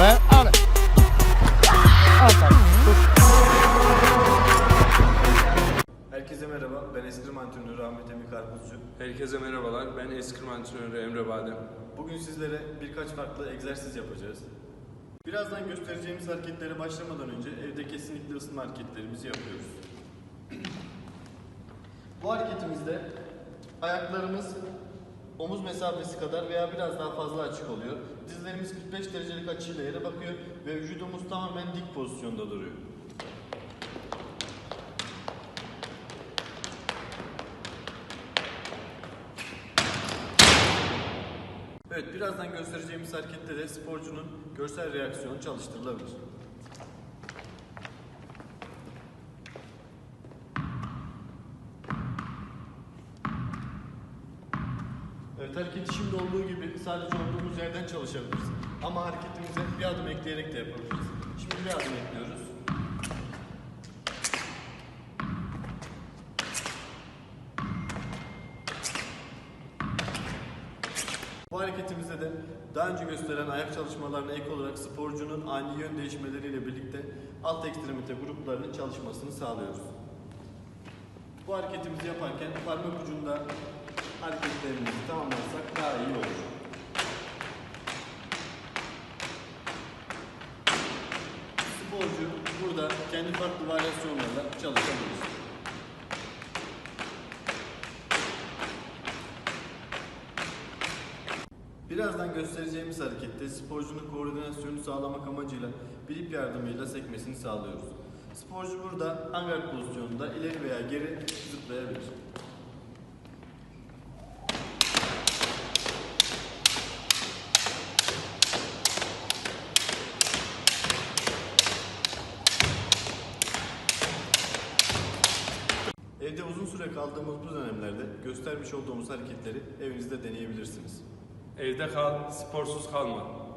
Oraya al. Al sen. Herkese merhaba, ben eskrim antrenörü Ahmet Emin Karpuzcu. Herkese merhabalar. Ben eskrim antrenörü Emre Badem. Bugün sizlere birkaç farklı egzersiz yapacağız. Birazdan göstereceğimiz hareketlere başlamadan önce evde kesinlikle ısınma hareketlerimizi yapıyoruz. Bu hareketimizde ayaklarımız omuz mesafesi kadar veya biraz daha fazla açık oluyor. Dizlerimiz 45 derecelik açıyla yere bakıyor ve vücudumuz tamamen dik pozisyonda duruyor. Evet, birazdan göstereceğimiz harekette de sporcunun görsel reaksiyonu çalıştırılabilir. Evet, hareketi şimdi olduğu gibi sadece olduğumuz yerden çalışabiliriz. Ama hareketimize bir adım ekleyerek de yapabiliriz. Şimdi bir adım ekliyoruz. Bu hareketimizde de daha önce gösteren ayak çalışmalarına ek olarak sporcunun ani yön değişmeleriyle birlikte alt ekstremite gruplarının çalışmasını sağlıyoruz. Bu hareketimizi yaparken parmak ucunda hareketlerimizi tamamlarsak daha iyi olur. Sporcu burada kendi farklı varyasyonlarla çalışabilir. Birazdan göstereceğimiz harekette sporcunun koordinasyonu sağlamak amacıyla bir ip yardımıyla sekmesini sağlıyoruz. Sporcu burada hangar pozisyonunda ileri veya geri zıplayabilir. Evde uzun süre kaldığımız bu dönemlerde göstermiş olduğumuz hareketleri evinizde deneyebilirsiniz. Evde kal, sporsuz kalma.